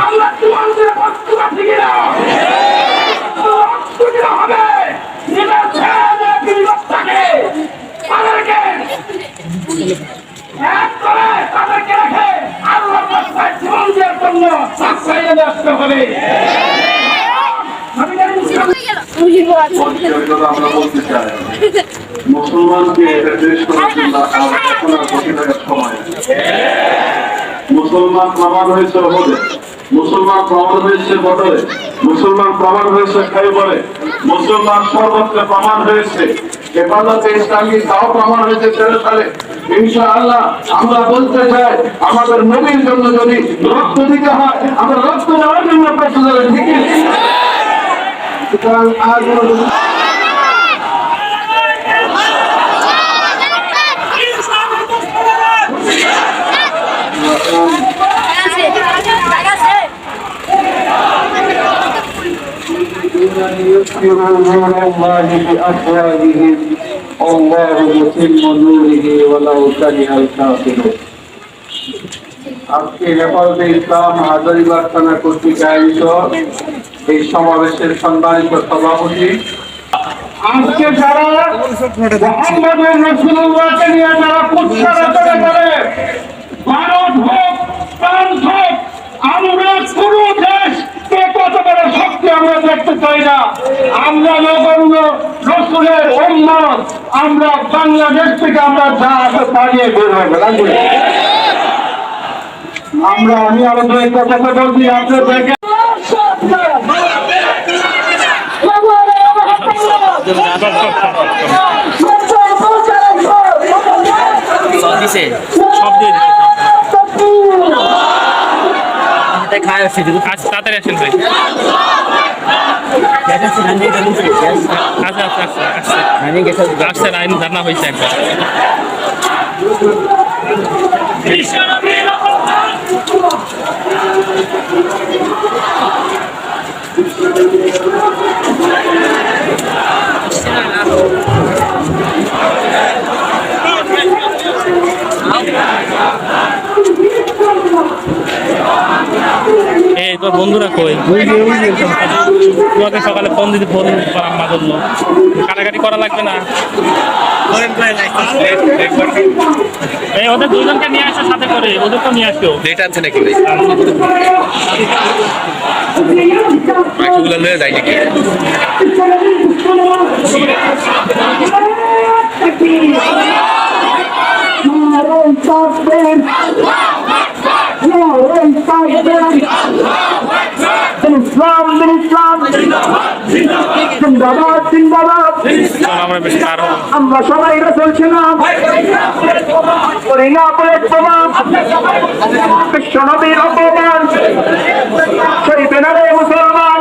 আল্লাহ তোমাদের বস্তু আছে কিনা? কিনা হবে। নিজের ছেলে তাদেরকে এক করে তাদেরকে রেখে আল্লাহ রাস্তায় জীবন দেওয়ার জন্য রাস্তায় আসতে হবে। আমি জানি মুসলিম পরিচয়গুলো আমরা বলতে চাই মুসলমানকে এটা দেশ করার জন্য সময়। মুসলমান প্রমাণ হয়েছে ওহদে মুসলমান প্রমাণ হয়েছে বদরে মুসলমান প্রমাণ হয়েছে খাইবরে মুসলমান সর্বত্র প্রমাণ হয়েছে। হেফাজতে ইসলামী তাও প্রমাণ হয়েছে তেরো সালে। ইনশাআল্লাহ আমরা বলতে চাই, আমাদের নবীর জন্য যদি রক্ত দিতে হয়, আমরা রক্ত দেওয়ার জন্য প্রস্তুত ঠিক? সুতরাং আর কোনো يذكروا نور الله بأفواههم والله متم نوره ولو كره الكافرون আজকে হেফাজতে ইসলাম হাজারিবাগ থানা কর্তৃক আয়োজিত এই সমাবেশের সম্মানিত সভাপতি আজকে যারা মোহাম্মদের রসুল্লাহকে নিয়ে যারা প্রচারণা করে রসুলের উন্মত আমরা বাংলাদেশ থেকে আমরা যা আছে পালিয়ে বের হবে আমরা, আমি আরও কথা বলছি আপনার দেখে সব দিয়ে খায় আসছে তাড়াতাড়ি আসেন ভাই। আচ্ছা আচ্ছা আচ্ছা। আচ্ছা আসছে লাইন জানা হয়েছে একবার। তোর বন্ধুরা কই? তোমাকে সকালে ফোন দিতে ফোন করার মা জন্য কাটাকাটি করা লাগবে না? এই ওদের দুজনকে নিয়ে আসো সাথে করে। ওদেরকেও নিয়ে আসো। লেট আছে নাকি ভাই? বাকিগুলো লয়ে যায় নাকি? ইসলাম ইসলাম। জিন্দাবাদ জিন্দাবাদ। আমরা সবাই রসল ছিলাম। করি না বলে প্রমাণ। বিশ্ব নবীর অপমান। সেই বেনারে মুসলমান।